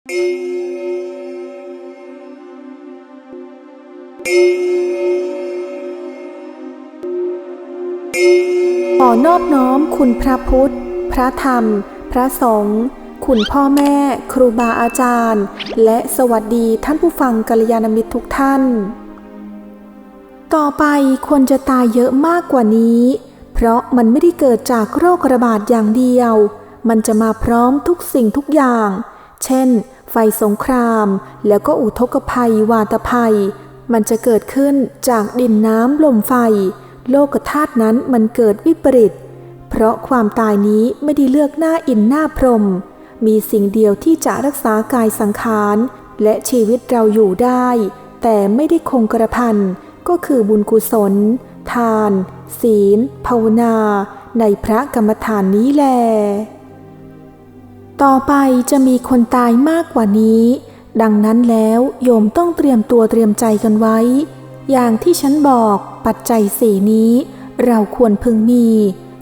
ขอนอบน้อมคุณพระพุทธ พระธรรม พระสงฆ์คุณพ่อแม่ ครูบาอาจารย์ และสวัสดีท่านผู้ฟังกัลยาณมิตรทุกท่าน ต่อไปคนจะตายเยอะมากกว่านี้ เพราะมันไม่ได้เกิดจากโรคระบาดอย่างเดียว มันจะมาพร้อมทุกสิ่งทุกอย่าง เช่น ไฟสงคราม แล้วก็อุทกภัยวาตภัย มันจะเกิดขึ้นจากดินน้ำลมไฟ โลกธาตุนั้นมันเกิดวิปริต เพราะความตายนี้ไม่ได้เลือกหน้าอินหน้าพรม มีสิ่งเดียวที่จะรักษากายสังขาร และชีวิตเราอยู่ได้ แต่ไม่ได้คงกระพันก็คือบุญกุศล ทาน ศีล ภาวนา ในพระกรรมฐานนี้แล ต่อไปจะมีคนตายมากกว่านี้ ดังนั้นแล้วโยมต้องเตรียมตัวเตรียมใจกันไว้ อย่างที่ฉันบอกปัจจัยสี่นี้ เราควรพึงมี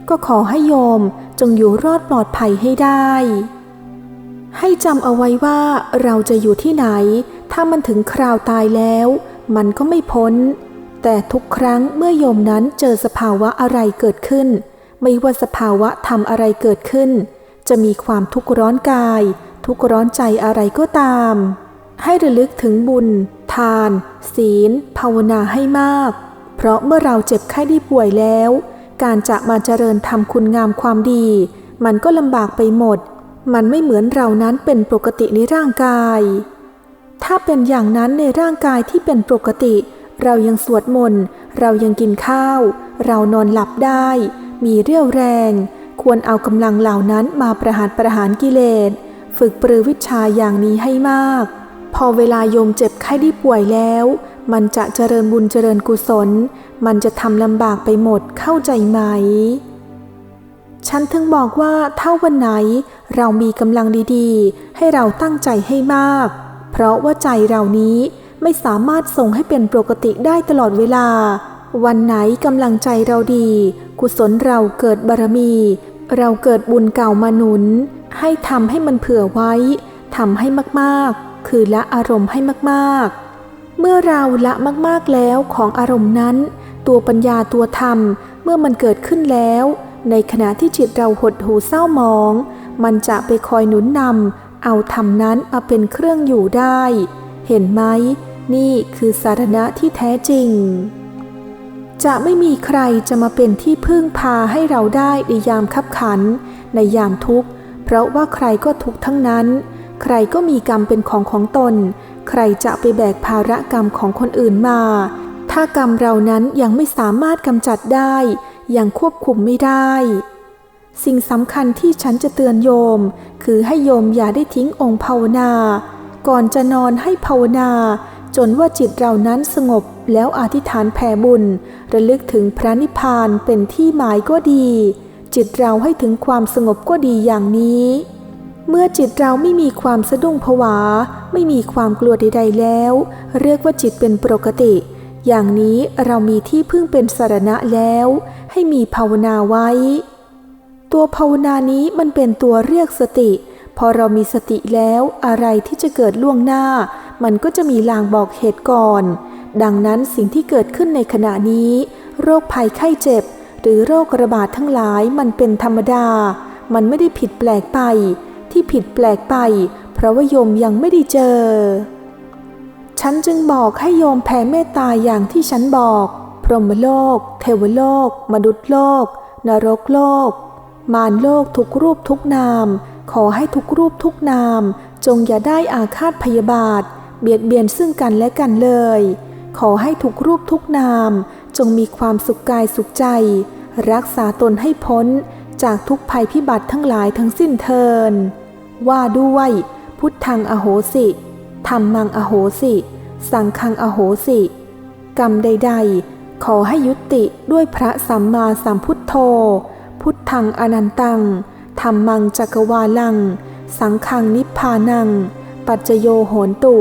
ก็ขอให้โยมจงอยู่รอดปลอดภัยให้ได้ ให้จำเอาไว้ว่าเราจะอยู่ที่ไหน ถ้ามันถึงคราวตายแล้ว มันก็ไม่พ้น แต่ทุกครั้งเมื่อโยมนั้นเจอสภาวะอะไรเกิดขึ้น ไม่ว่าสภาวะทำอะไรเกิดขึ้น จะมีความทุกข์ร้อนกาย ทุกข์ร้อนใจอะไรก็ตาม ให้ระลึกถึงบุญ ทาน ศีล ภาวนาให้มาก เพราะเมื่อเราเจ็บไข้ได้ป่วยแล้ว การจะมาเจริญทำคุณงามความดี มันก็ลำบากไปหมด มันไม่เหมือนเรานั้นเป็นปกติในร่างกาย ถ้าเป็นอย่างนั้นในร่างกายที่เป็นปกติ เรายังสวดมนต์ เรายังกินข้าว เรานอนหลับได้ มีเรี่ยวแรง ควรเอากำลังเหล่านั้นมาประหารประหารกิเลส ฝึกปรือวิชาอย่างนี้ให้มาก พอเวลาโยมเจ็บไข้ได้ป่วยแล้ว มันจะเจริญบุญเจริญกุศล มันจะทำลำบากไปหมดเข้าใจไหม ฉันถึงบอกว่าถ้าวันไหนเรามีกำลังดีๆ ให้เราตั้งใจให้มาก เพราะว่าใจเรานี้ไม่สามารถส่งให้เป็นปกติได้ตลอดเวลา วันไหนกำลังใจเราดี กุศลเราเกิดบารมี เราเกิดบุญเก่ามาหนุน ให้ทำให้มันเผื่อไว้ทำให้มากๆ คือละอารมณ์ให้มากๆ เมื่อเราละมากๆแล้วของอารมณ์นั้น ตัวปัญญาตัวธรรมเมื่อมันเกิดขึ้นแล้ว ในขณะที่จิตเราหดหูเศร้าหมอง มันจะไปคอยหนุนนำเอาธรรมนั้นมาเป็นเครื่องอยู่ได้ เห็นไหม นี่คือสารณะที่แท้จริง จะไม่มีใครจะมาเป็นที่พึ่งพาให้เราได้ในยามคับขัน ในยามทุกข์ เพราะว่าใครก็ทุกข์ทั้งนั้น ใครก็มีกรรมเป็นของของตน ใครจะไปแบกภาระกรรมของคนอื่นมา ถ้ากรรมเรานั้นยังไม่สามารถกำจัดได้ ยังควบคุมไม่ได้ สิ่งสำคัญที่ฉันจะเตือนโยม คือให้โยมอย่าได้ทิ้งองค์ภาวนา ก่อนจะนอนให้ภาวนา จนว่าจิตเรานั้นสงบแล้วอธิษฐานแผ่บุญ ระลึกถึงพระนิพพานเป็นที่หมายก็ดี จิตเราให้ถึงความสงบก็ดีอย่างนี้ เมื่อจิตเราไม่มีความสะดุ้งผวา ไม่มีความกลัวใดๆแล้ว เรียกว่าจิตเป็นปกติ อย่างนี้เรามีที่พึ่งเป็นสารณะแล้ว ให้มีภาวนาไว้ ตัวภาวนานี้มันเป็นตัวเรียกสติ พอเรามีสติแล้วอะไรที่จะเกิดล่วงหน้า มันก็จะมีลางบอกเหตุก่อน ดังนั้นสิ่งที่เกิดขึ้นในขณะนี้ โรคภัยไข้เจ็บ หรือโรคระบาดทั้งหลายมันเป็นธรรมดา มันไม่ได้ผิดแปลกไป ที่ผิดแปลกไป เพราะว่าโยมยังไม่ได้เจอ ฉันจึงบอกให้โยมแผ่เมตตาอย่างที่ฉันบอก พรหมโลก เทวโลก มนุษย์โลก นรกโลก มารโลกทุกรูปทุกนาม ขอให้ทุกรูปทุกนาม จงอย่าได้อาฆาตพยาบาท เบียดเบียนซึ่งกันและกันเลย ขอให้ทุกรูปทุกนามจงมีความสุขกายสุขใจ รักษาตนให้พ้นจากทุกภัยพิบัติทั้งหลายทั้งสิ้นเทิน ว่าด้วย พุทธังอโหสิธรรมังอโหสิ สังฆังอโหสิ กรรมใด ๆ ขอให้ยุติด้วยพระสัมมาสัมพุทโธ พุทธังอนันตังธรรมังจักรวาลัง สังฆังนิพพานัง ปัจจโยโหนตุ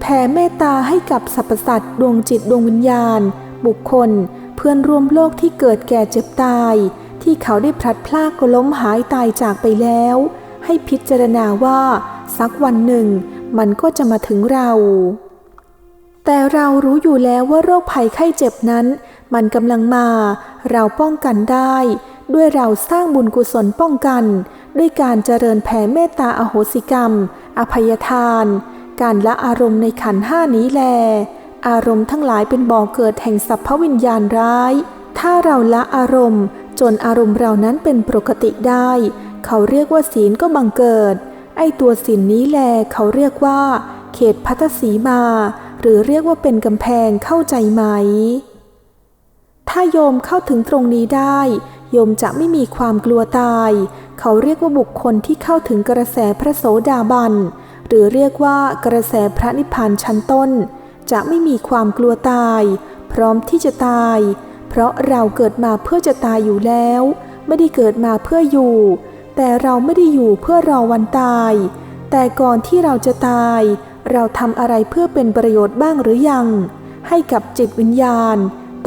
แผ่เมตตาให้กับสรรพสัตว์ดวงจิตดวงวิญญาณ บุคคล เพื่อนร่วมโลกที่เกิดแก่เจ็บตาย ที่เขาได้พลัดพรากก็ล้มหายตายจากไปแล้ว ให้พิจารณาว่าสักวันหนึ่ง มันก็จะมาถึงเรา แต่เรารู้อยู่แล้วว่าโรคภัยไข้เจ็บนั้น มันกำลังมา เราป้องกันได้ ด้วยเราสร้างบุญกุศลป้องกัน ด้วยการเจริญแผ่เมตตาอโหสิกรรม อภัยทาน การละอารมณ์ในขันห้านี้แล อารมณ์ทั้งหลายเป็นบ่อเกิดแห่งสัพพวิญญาณร้าย ถ้าเราละอารมณ์ จนอารมณ์เรานั้นเป็นปกติได้ เขาเรียกว่าศีลก็บังเกิด ไอตัวศีลนี้แลเขาเรียกว่า เขตพัทสีมา หรือเรียกว่าเป็นกำแพงเข้าใจไหม ถ้าโยมเข้าถึงตรงนี้ได้ โยมจะไม่มีความกลัวตาย เขาเรียกว่าบุคคลที่เข้าถึงกระแสพระโสดาบัน หรือเรียกว่ากระแสพระนิพพานชั้นต้น จะไม่มีความกลัวตาย พร้อมที่จะตาย เพราะเราเกิดมาเพื่อจะตายอยู่แล้ว ไม่ได้เกิดมาเพื่ออยู่ แต่เราไม่ได้อยู่เพื่อรอวันตาย แต่ก่อนที่เราจะตาย เราทำอะไรเพื่อเป็นประโยชน์บ้างหรือยัง ให้กับจิตวิญญาณ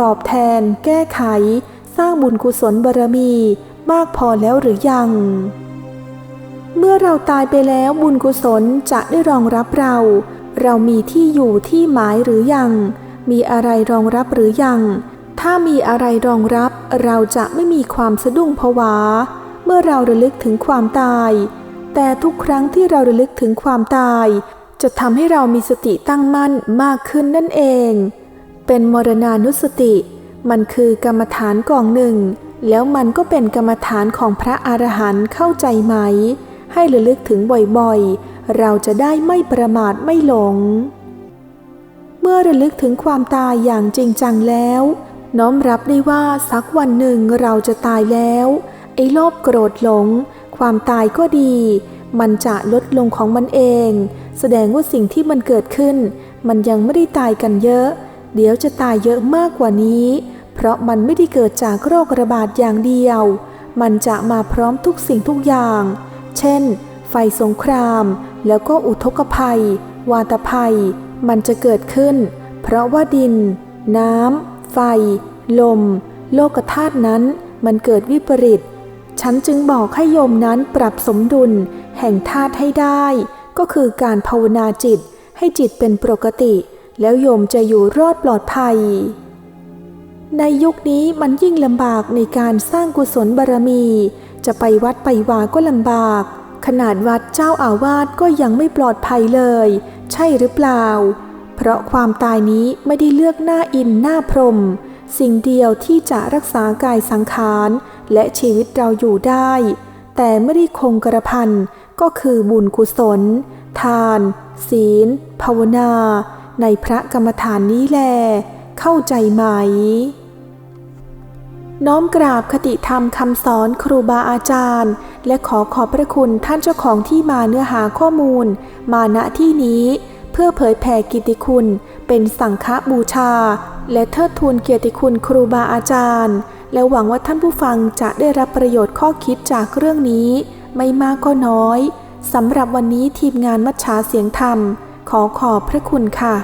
ตอบแทน แก้ไข สร้างบุญกุศลบารมี มากพอแล้วหรือยัง เมื่อเราตายไปแล้วบุญกุศลจะได้รองรับเรา เรามีที่อยู่ที่หมายหรือยัง มีอะไรรองรับหรือยัง ถ้ามีอะไรรองรับเราจะไม่มีความสะดุ้งผวา เมื่อเราระลึกถึงความตาย แต่ทุกครั้งที่เราระลึกถึงความตาย จะทำให้เรามีสติตั้งมั่นมากขึ้นนั่นเอง เป็นมรณานุสติ มันคือกรรมฐานกองหนึ่ง แล้วมันก็เป็นกรรมฐานของพระอรหันต์เข้าใจไหม ให้ระลึกถึงบ่อยๆ เราจะได้ไม่ประมาทไม่หลง เมื่อระลึกถึงความตายอย่างจริงจังแล้ว น้อมรับได้ว่าสักวันหนึ่งเราจะตายแล้ว ไอ้โลภโกรธหลง ความตายก็ดี มันจะลดลงของมันเอง แสดงว่าสิ่งที่มันเกิดขึ้น มันยังไม่ได้ตายกันเยอะ เดี๋ยวจะตายเยอะมากกว่านี้ เพราะมันไม่ได้เกิดจากโรคระบาดอย่างเดียวมันจะมาพร้อมทุกสิ่งทุกอย่าง ช่น ไฟสงคราม แล้วก็อุทกภัย วาตภัย มันจะเกิดขึ้น เพราะว่าดิน น้ำ ไฟ ลม โลกธาตุนั้นมันเกิดวิปริต ฉันจึงบอกให้โยมนั้นปรับสมดุล แห่งธาตุให้ได้ ก็คือการภาวนาจิต ให้จิตเป็นปกติ แล้วโยมจะอยู่รอดปลอดภัยในยุคนี้มันยิ่งลำบากในการสร้างกุศลบารมี จะไปวัดไปวาก็ลำบาก ขนาดวัดเจ้าอาวาสก็ยังไม่ปลอดภัยเลย ใช่หรือเปล่า เพราะความตายนี้ไม่ได้เลือกหน้าอินหน้าพรม สิ่งเดียวที่จะรักษากายสังขาร และชีวิตเราอยู่ได้ แต่ไม่ได้คงกระพันก็คือบุญกุศล ทาน ศีล ภาวนา ในพระกรรมฐานนี้แล เข้าใจไหม น้อมกราบคติธรรมคำสอนครูบาอาจารย์ และขอขอบพระคุณท่านเจ้าของที่มาเนื้อหาข้อมูล มาณที่นี้ เพื่อเผยแผ่กิติคุณ เป็นสังฆบูชา และเทิดทูนเกียรติคุณครูบาอาจารย์ และหวังว่าท่านผู้ฟังจะได้รับประโยชน์ข้อคิดจากเรื่องนี้ ไม่มากก็น้อยสำหรับวันนี้ทีมงานมัชชาเสียงธรรม ขอขอบพระคุณค่ะ